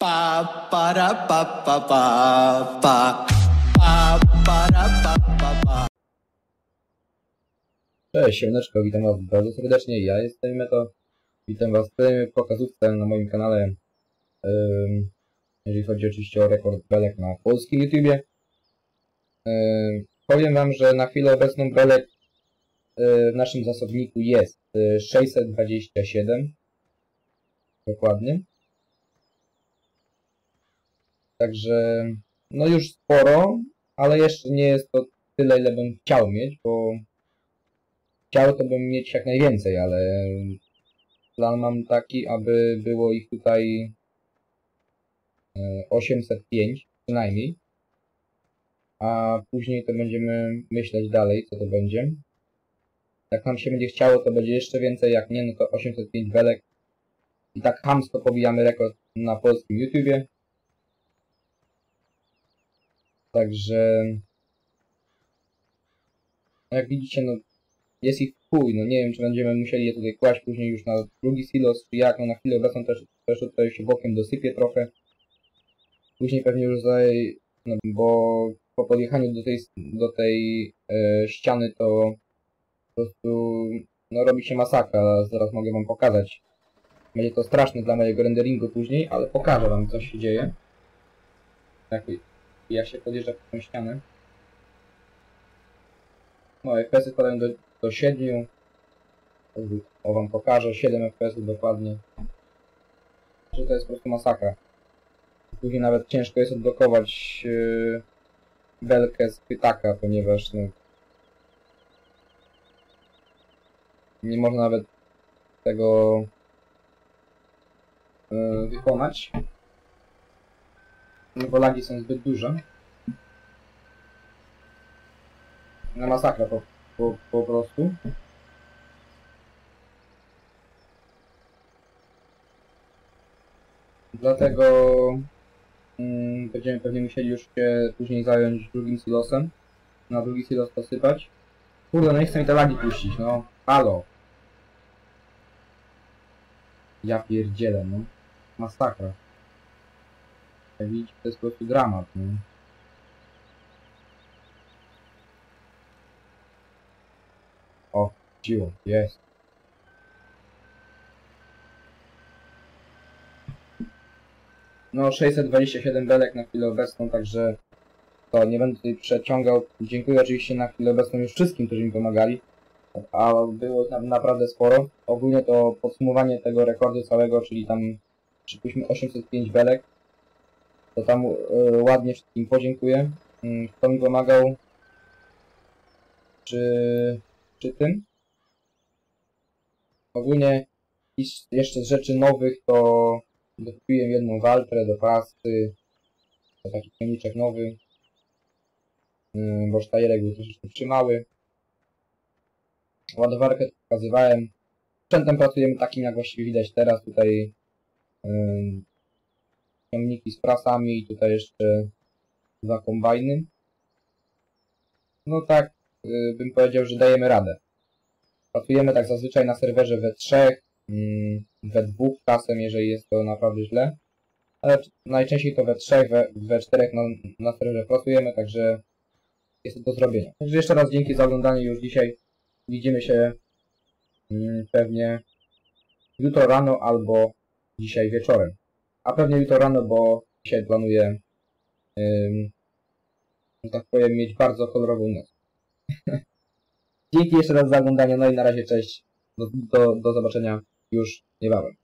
Pa, para, pa, pa, pa, pa. Pa, para, pa, pa, pa. Cześć, siemaneczko, witam was bardzo serdecznie, ja jestem Meto. Witam was w kolejnej pokazówce na moim kanale. Ym, jeżeli chodzi oczywiście o rekord belek na polskim YouTubie. Ym, powiem wam, że na chwilę obecną belek y, w naszym zasobniku jest y, 627. Dokładnie. Także no już sporo, ale jeszcze nie jest to tyle, ile bym chciał mieć, bo chciał to bym mieć jak najwięcej, ale plan mam taki, aby było ich tutaj e, 805 przynajmniej, a później to będziemy myśleć dalej, co to będzie. Jak nam się będzie chciało, to będzie jeszcze więcej, jak nie, no to 805 belek. I tak hamsko pobijamy rekord na polskim YouTubie. Także no jak widzicie, no jest ich chuj, no nie wiem, czy będziemy musieli je tutaj kłaść później już na drugi silos, czy jak, no na chwilę obecną też, też tutaj się bokiem dosypię trochę. Później pewnie już tutaj, no bo po podjechaniu do tej, do tej e, ściany to po prostu, no robi się masakra, zaraz mogę wam pokazać. Będzie to straszne dla mojego renderingu później, ale pokażę wam, co się dzieje. Jak, jak się podjeżdża pod tą ścianę. No, FPS-y spadają do, do 7. O, wam pokażę, 7 FPS-ów dokładnie. Że to jest po prostu masakra. Później nawet ciężko jest odblokować yy, belkę z pytaka, ponieważ no, nie można nawet tego yy, wykonać. No bo lagi są zbyt duże. Na masakra po, po, po prostu. Dlatego mm, będziemy pewnie musieli już się później zająć drugim silosem. Na drugi silos posypać. Kurde, no nie chcę mi te lagi puścić, no. Halo. Ja pierdzielę, no. Masakra. Jak widzicie, to jest po prostu dramat, no. O, dziło, jest. No, 627 belek na chwilę obecną, także to nie będę tutaj przeciągał. Dziękuję oczywiście na chwilę obecną już wszystkim, którzy mi pomagali, a było tam naprawdę sporo. Ogólnie to podsumowanie tego rekordu całego, czyli tam przypuśćmy 805 belek, to tam y, ładnie wszystkim podziękuję. Y, kto mi pomagał, czy przy tym. Ogólnie jeszcze z rzeczy nowych to dokupiłem jedną waltrę do pasy, to taki ciągniczek nowy, Ym, bo sztajerek był troszeczkę trzymały. Ładowarkę pokazywałem. Sprzętem pracujemy takim jak właściwie widać teraz, tutaj ym, ciągniki z prasami i tutaj jeszcze dwa kombajny. No tak, y, bym powiedział, że dajemy radę. Pracujemy tak zazwyczaj na serwerze we trzech, mm, we dwóch czasem, jeżeli jest to naprawdę źle. Ale najczęściej to we trzech, we, we czterech na, na serwerze pracujemy, także jest to do zrobienia. Także jeszcze raz dzięki za oglądanie już dzisiaj. Widzimy się mm, pewnie jutro rano albo dzisiaj wieczorem. A pewnie jutro rano, bo dzisiaj planuję, ym, że tak powiem, mieć bardzo kolorową noc. Dzięki jeszcze raz za oglądanie, no i na razie cześć. Do, do, do zobaczenia już niebawem.